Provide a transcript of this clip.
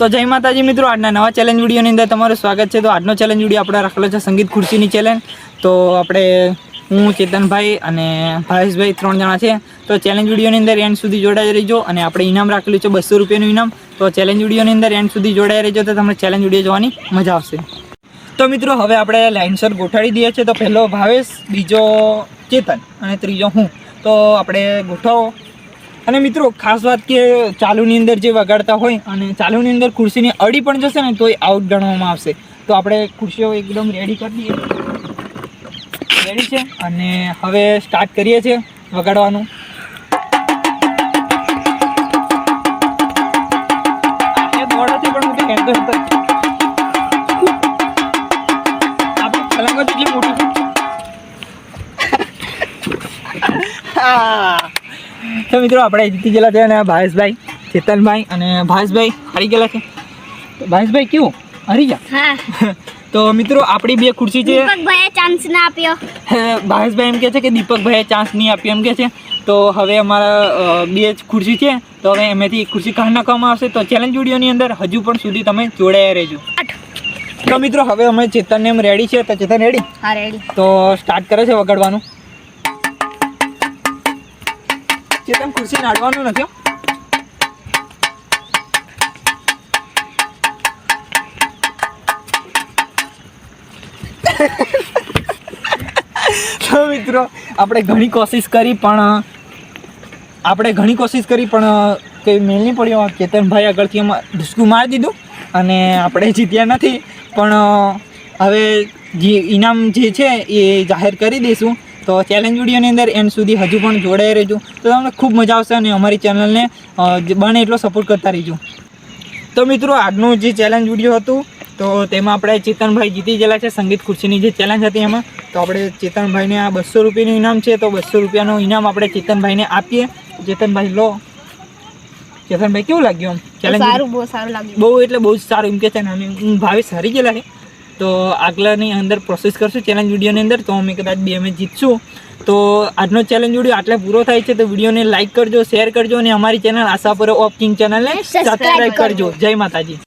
તો જય માતાજી મિત્રો, આજના નવા ચેલેન્જ વિડીયોની અંદર તમારું સ્વાગત છે. તો આજનો ચેલેન્જ વીડિયો આપણે રાખેલો છે સંગીત ખુરશીની ચેલેન્જ તો આપણે હું ચેતનભાઈ અને ભાવેશભાઈ ત્રણ જણા છે તો ચેલેન્જ વિડીયોની અંદર એન્ડ સુધી જોડાઈ રહીજો અને આપણે ઇનામ રાખેલું છે બસો રૂપિયાનું ઇનામ. તો ચેલેન્જ વિડીયોની અંદર એન્ડ સુધી જોડાઈ રહીજો તો તમને ચેલેન્જ વીડિયો જોવાની મજા આવશે. તો મિત્રો, હવે આપણે લાઇનસર ગોઠાડી દઈએ છીએ. તો પહેલો ભાવેશ, બીજો ચેતન અને ત્રીજો હું. તો આપણે ગોઠવો. અને મિત્રો, ખાસ વાત કે ચાલુની અંદર જે વગાડતા હોય અને ચાલુની અંદર ખુરશીની અડી પણ જશે ને, તોય આઉટ ગણવામાં આવશે. તો આપણે ખુરશીઓ એકદમ રેડી કરી દઈએ. રેડી છે? અને હવે સ્ટાર્ટ કરીએ છીએ વગાડવાનું. એ હું. તો મિત્રો આપણે જીતી ગયેલા છે અને ભાવેશભાઈ ચેતનભાઈ અને ભાવેશભાઈ હારી ગયેલા છે. તો ભાવેશભાઈ કેવું? હારી ગયા? તો મિત્રો આપણી બે ખુરશી છે. દીપકભાઈએ ચાન્સ ના આપ્યો. ભાવેશભાઈ એમ કહે છે કે દીપકભાઈએ ચાન્સ નહીં આપ્યો એમ કહે છે. તો હવે અમારા બે જ ખુરશી છે. તો હવે એમાંથી ખુરશી કાઢ નાખવામાં આવશે. તો ચેલેન્જ વિડીયોની અંદર હજુ પણ સુધી તમે જોડાયા રહેજો. તો મિત્રો હવે અમે ચેતનને એમ રેડી છે. તો ચેતન રેડી હા રેડી તો સ્ટાર્ટ કરે છે વગાડવાનું. ચેતન ખુરશી નાડવાનું નથી. તો મિત્રો, આપણે ઘણી કોશિશ કરી, પણ, આપણે ઘણી કોશિશ કરી, પણ, કંઈ મેલ નહીં પડ્યો. કેતનભાઈ આગળથી એમાં ઢુસકું મારી દીધું અને આપણે જીત્યા નથી. પણ, હવે જે ઇનામ જે છે એ જાહેર કરી દઈશું. તો ચેલેન્જ વિડીયોની અંદર એન્ડ સુધી હજુ પણ જોડાઈ રહેજો. તો તમને ખૂબ મજા આવશે અને અમારી ચેનલને બને એટલો સપોર્ટ કરતા રહીજો. તો મિત્રો આજનું જે ચેલેન્જ વીડિયો હતું તો તેમાં આપણે ચેતનભાઈ જીતી ગયેલા છે સંગીત ખુરશીની જે ચેલેન્જ હતી એમાં. તો આપણે ચેતનભાઈને આ બસો રૂપિયાનું ઇનામ છે તો બસો રૂપિયાનું ઇનામ આપણે ચેતનભાઈને આપીએ. ચેતનભાઈ લો. ચેતનભાઈ કેવું લાગ્યું આમ? ચેલેન્જ સારું બહુ સારું લાગ્યું. બહુ એટલે બહુ જ સારું એમ કે છે ને હું ભાવેશ હારી ગયેલા છે. તો આગલાની અંદર પ્રોસેસ કરશું ચેલેન્જ વિડીયોની અંદર. તો અમે કદાચ બે અમે જીતશું. તો આજનો ચેલેન્જ વીડિયો આટલે પૂરો થાય છે. તો વિડીયોને લાઇક કરજો શેર કરજો અને અમારી ચેનલ આશાપુરા ઓફ કિંગ ચેનલને સબસ્ક્રાઈબ કરજો. જય માતાજી.